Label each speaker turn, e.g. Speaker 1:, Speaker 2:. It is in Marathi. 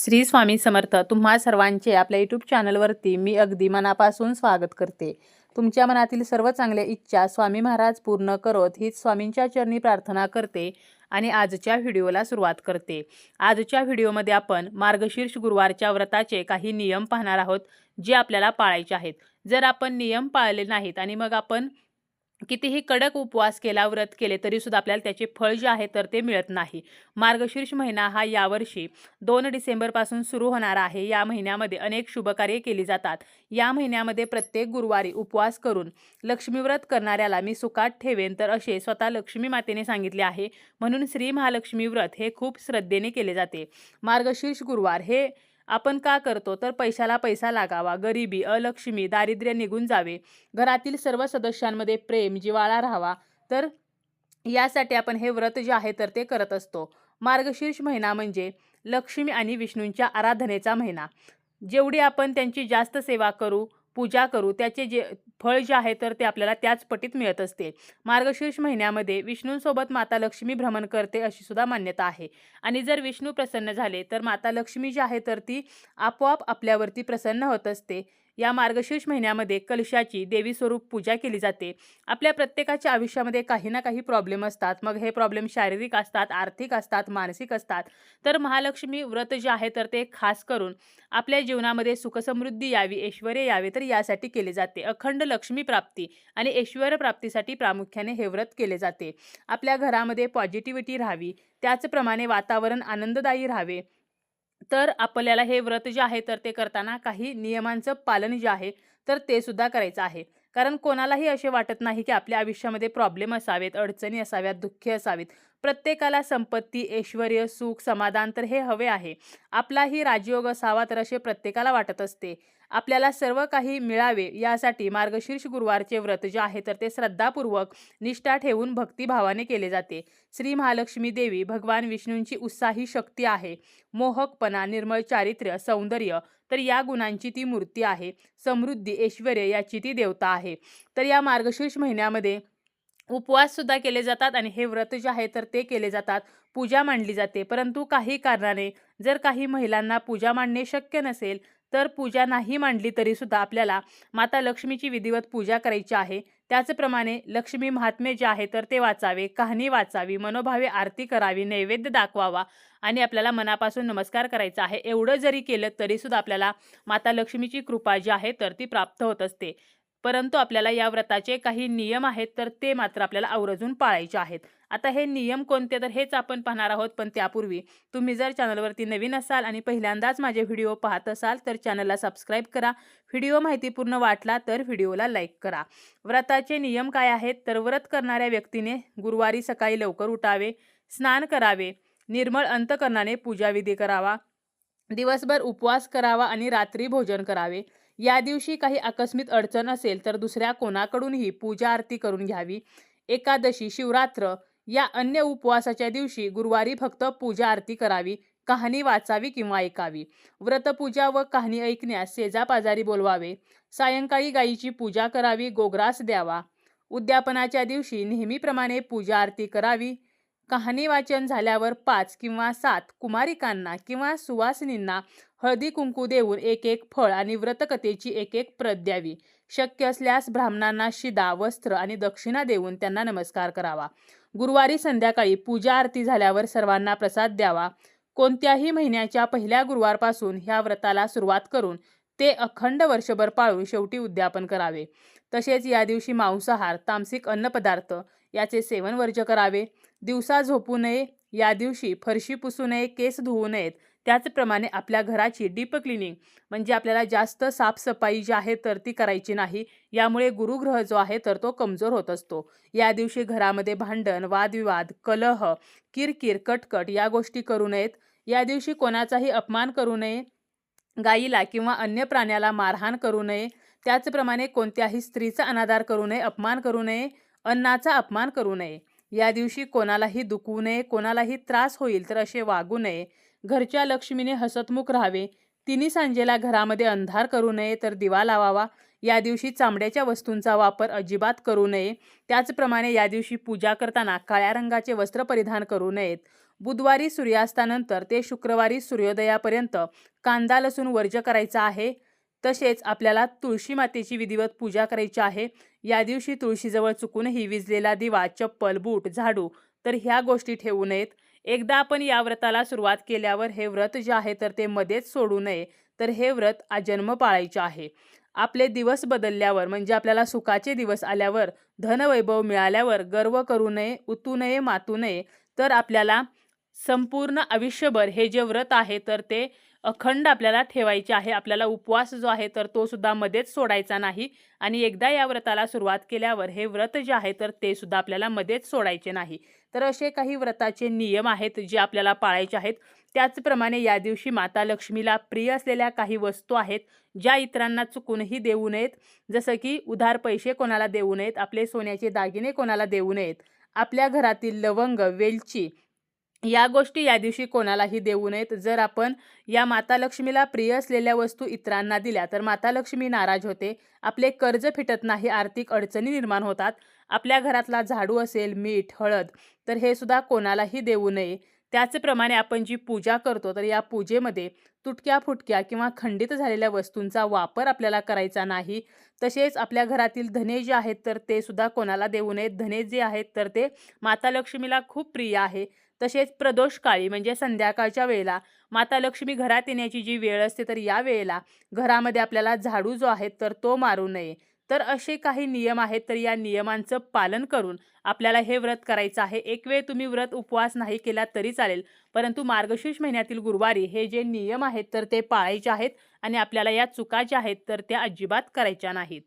Speaker 1: श्री स्वामी समर्थ तुम्हा सर्वांचे आपल्या यूट्यूब चॅनलवरती मी अगदी मनापासून स्वागत करते. तुमच्या मनातील सर्व चांगल्या इच्छा स्वामी महाराज पूर्ण करोत हीच स्वामींच्या चरणी प्रार्थना करते आणि आजच्या व्हिडिओला सुरुवात करते. आजच्या व्हिडिओमध्ये आपण मार्गशीर्ष गुरुवारच्या व्रताचे काही नियम पाहणार आहोत जे आपल्याला पाळायचे आहेत. जर आपण नियम पाळले नाहीत आणि मग आपण कितीही कडक उपवास केला व्रत केले तरी सुद्धा आपल्याला त्याचे फळ जे आहे तर ते मिळत नाही. मार्गशीर्ष महिना हा यावर्षी दोन डिसेंबरपासून सुरू होणार आहे. या महिन्यामध्ये अनेक शुभकार्ये केली जातात. या महिन्यामध्ये प्रत्येक गुरुवारी उपवास करून लक्ष्मीव्रत करणाऱ्याला मी सुखात ठेवेन तर असे स्वतः लक्ष्मी मातेने सांगितले आहे. म्हणून श्री महालक्ष्मी व्रत हे खूप श्रद्धेने केले जाते. मार्गशीर्ष गुरुवार हे आपण का करतो? तर पैशाला पैसा लागावा. गरिबी अलक्ष्मी दारिद्र्य निघून जावे. घरातील सर्व सदस्यांमध्ये प्रेम जिवाळा राहावा. तर यासाठी आपण हे व्रत जे आहे तर ते करत असतो. मार्गशीर्ष महिना म्हणजे लक्ष्मी आणि विष्णूंच्या आराधनेचा महिना. जेवढी आपण त्यांची जास्त सेवा करू पूजा करू त्याचे जे फळ जे आहे तर ते आपल्याला त्याच पटीत मिळत असते. मार्गशीर्ष महिन्यामध्ये विष्णूंसोबत माता लक्ष्मी भ्रमण करते अशी सुद्धा मान्यता आहे. आणि जर विष्णू प्रसन्न झाले तर माता लक्ष्मी जी आहे तर ती आपोआप आपल्यावरती प्रसन्न होत असते. या मार्गशीर्ष महिन्यामध्ये कलशाची देवी स्वरूप पूजा केली जाते. आपल्या प्रत्येकाच्या आयुष्यामध्ये काही ना काही प्रॉब्लेम असतात. मग हे प्रॉब्लेम शारीरिक असतात आर्थिक असतात मानसिक असतात. तर महालक्ष्मी व्रत जे आहे तर ते खास करून आपल्या जीवनामध्ये सुखसमृद्धी यावी ऐश्वर यावे तर यासाठी केले जाते. अखंड लक्ष्मी प्राप्ती आणि ऐश्वर प्राप्तीसाठी प्रामुख्याने हे व्रत केले जाते. आपल्या घरामध्ये पॉझिटिव्हिटी राहावी त्याचप्रमाणे वातावरण आनंददायी राहावे. तर आपल्याला हे व्रत जे आहे तर ते करताना काही नियमांचं पालन जे आहे तर ते सुद्धा करायचं आहे. कारण कोणालाही असे वाटत नाही की आपल्या आयुष्यामध्ये प्रॉब्लेम असावेत अडचणी असाव्यात दुःखी असावेत. प्रत्येकाला संपत्ती ऐश्वर सुख समाधान तर हे हवे आहे. आपलाही राजयोग असावा तर असे प्रत्येकाला वाटत असते. आपल्याला सर्व काही मिळावे यासाठी मार्गशीर्ष गुरुवारचे व्रत जे आहे तर ते श्रद्धापूर्वक निष्ठा ठेवून भक्तिभावाने केले जाते. श्री महालक्ष्मी देवी भगवान विष्णूंची उत्साही शक्ती आहे. मोहकपणा निर्मळ चारित्र्य सौंदर्य तर या गुणांची ती मूर्ती आहे. समृद्धी ऐश्वर याची ती देवता आहे. तर या मार्गशीर्ष महिन्यामध्ये उपवास सुद्धा केले जातात आणि हे व्रत जे आहे तर ते केले जातात. पूजा मांडली जाते. परंतु काही कारणाने जर काही महिलांना पूजा मांडणे शक्य नसेल तर पूजा नाही मांडली तरी सुद्धा आपल्याला माता लक्ष्मीची विधिवत पूजा करायची आहे. त्याचप्रमाणे लक्ष्मी महात्मे जे आहे तर ते वाचावे कहाणी वाचावी मनोभावे आरती करावी नैवेद्य दाखवावा आणि आपल्याला मनापासून नमस्कार करायचा आहे. एवढं जरी केलं तरी सुद्धा आपल्याला माता लक्ष्मीची कृपा जी आहे तर ती प्राप्त होत असते. परंतु आपल्याला या व्रताचे काही नियम आहेत तर ते मात्र आपल्याला आवर्जून पाळायचे आहेत. आता हे नियम कोणते? तर हेच आपण पाहणार आहोत पण त्यापूर्वी तुम्ही जर चॅनलवरती नवीन असाल आणि पहिल्यांदाच माझे व्हिडिओ पाहत असाल तर चॅनलला सबस्क्राईब करा. व्हिडिओ माहितीपूर्ण वाटला तर व्हिडिओला लाईक करा. व्रताचे नियम काय आहेत? तर व्रत करणाऱ्या व्यक्तीने गुरुवारी सकाळी लवकर उठावे स्नान करावे निर्मळ अंतकरणाने पूजाविधी करावा दिवसभर उपवास करावा आणि रात्री भोजन करावे. या दिवशी काही आकस्मिक अडचण असेल तर दुसऱ्या कोणाकडूनही पूजा आरती करून घ्यावी. एकादशी शिवरात्र या अन्य उपवासाच्या दिवशी गुरुवारी फक्त पूजा आरती करावी कहाणी वाचावी किंवा ऐकावी. व्रतपूजा व कहाणी ऐकण्यास शेजापाजारी बोलवावे. सायंकाळी गायीची पूजा करावी गोग्रास द्यावा. उद्यापनाच्या दिवशी नेहमीप्रमाणे पूजा आरती करावी. कहाणी वाचन झाल्यावर पाच किंवा सात कुमारिकांना किंवा सुवासिनींना हळदी कुंकू देऊन एक एक फळ आणि व्रतकथेची एक एक प्रत द्यावी. शक्य असल्यास ब्राह्मणांना शिदा वस्त्र आणि दक्षिणा देऊन त्यांना नमस्कार करावा. गुरुवारी संध्याकाळी पूजा आरती झाल्यावर सर्वांना प्रसाद द्यावा. कोणत्याही महिन्याच्या पहिल्या गुरुवारपासून ह्या व्रताला सुरुवात करून ते अखंड वर्षभर पाळून शेवटी उद्यापन करावे. तसेच या दिवशी मांसाहार तामसिक अन्नपदार्थ याचे सेवन वर्ज करावे. दिवसा झोपू नये या दिवशी फरशी पुसू नये केस धुवू नयेत. त्याचप्रमाणे आपल्या घराची डीप क्लिनिंग म्हणजे आपल्याला जास्त साफसफाई जी आहे तर ती करायची नाही यामुळे गुरुग्रह जो आहे तर तो कमजोर होत असतो. या दिवशी घरामध्ये भांडण वादविवाद कलह किरकिर कटकट या गोष्टी करू नयेत. या दिवशी कोणाचाही अपमान करू नये गायीला किंवा अन्य प्राण्याला मारहाण करू नये. त्याचप्रमाणे कोणत्याही स्त्रीचा अनादार करू नये अपमान करू नये अन्नाचा अपमान करू नये. या दिवशी कोणालाही दुखू नये कोणालाही त्रास होईल तर असे वागू नये. घरच्या लक्ष्मीने हसतमुख राहावे. तिन्ही सांजेला घरामध्ये अंधार करू नये तर दिवा लावावा. या दिवशी चामड्याच्या वस्तूंचा वापर अजिबात करू नये. त्याचप्रमाणे या दिवशी पूजा करताना काळ्या रंगाचे वस्त्र परिधान करू नयेत. बुधवारी सूर्यास्तानंतर ते शुक्रवारी सूर्योदयापर्यंत कांदा लसूण वर्ज करायचा आहे. तसेच आपल्याला तुळशी मातेची विधिवत पूजा करायची आहे. या दिवशी तुळशीजवळ चुकूनही विजलेला दिवा चप्पल बूट झाडू तर ह्या गोष्टी ठेवू नयेत. एकदा आपण या व्रताला सुरुवात केल्यावर हे व्रत जे आहे तर ते मध्येच सोडू नये. तर हे व्रत आजन्म पाळायचे आहे. आपले दिवस बदलल्यावर म्हणजे आपल्याला सुखाचे दिवस आल्यावर धनवैभव मिळाल्यावर गर्व करू नये उतू नये मातू नये. तर आपल्याला संपूर्ण आयुष्यभर हे जे व्रत आहे तर ते अखंड आपल्याला ठेवायचे आहे आपल्याला उपवास जो आहे तर तो सुद्धा मध्येच सोडायचा नाही. आणि एकदा या व्रताला सुरुवात केल्यावर हे व्रत जे आहे तर ते सुद्धा आपल्याला मध्येच सोडायचे नाही. तर असे काही व्रताचे नियम आहेत जे आपल्याला पाळायचे आहेत. त्याचप्रमाणे या दिवशी माता लक्ष्मीला प्रिय असलेल्या काही वस्तू आहेत ज्या इतरांना चुकूनही देऊ नयेत. जसं की उधार पैसे कोणाला देऊ नयेत आपले सोन्याचे दागिने कोणाला देऊ नयेत. आपल्या घरातील लवंग वेलची या गोष्टी या दिवशी कोणालाही देऊ नयेत. जर आपण या माता लक्ष्मीला प्रिय असलेल्या वस्तू इतरांना दिल्या तर माता लक्ष्मी नाराज होते. आपले कर्ज फिटत नाही आर्थिक अडचणी निर्माण होतात. आपल्या घरातला झाडू असेल मीठ हळद तर हे सुद्धा कोणालाही देऊ नये. त्याचप्रमाणे आपण जी पूजा करतो तर या पूजेमध्ये तुटक्या फुटक्या किंवा खंडित झालेल्या वस्तूंचा वापर आपल्याला करायचा नाही. तसेच आपल्या घरातील धने जे आहेत तर ते सुद्धा कोणाला देऊ नयेत. धने जे आहेत तर ते माता लक्ष्मीला खूप प्रिय आहे. तसेच प्रदोष काळी म्हणजे संध्याकाळच्या वेळेला माता लक्ष्मी घरात येण्याची जी वेळ असते तर या वेळेला घरामध्ये आपल्याला झाडू जो आहे तर तो मारू नये. तर असे काही नियम आहेत तर या नियमांचं पालन करून आपल्याला हे व्रत करायचं आहे. एक वेळ तुम्ही व्रत उपवास नाही केला तरी चालेल परंतु मार्गशीर्ष महिन्यातील गुरुवारी हे जे नियम आहेत तर ते पाळायचे आहेत आणि आपल्याला या चुका ज्या आहेत तर त्या अजिबात करायच्या नाहीत.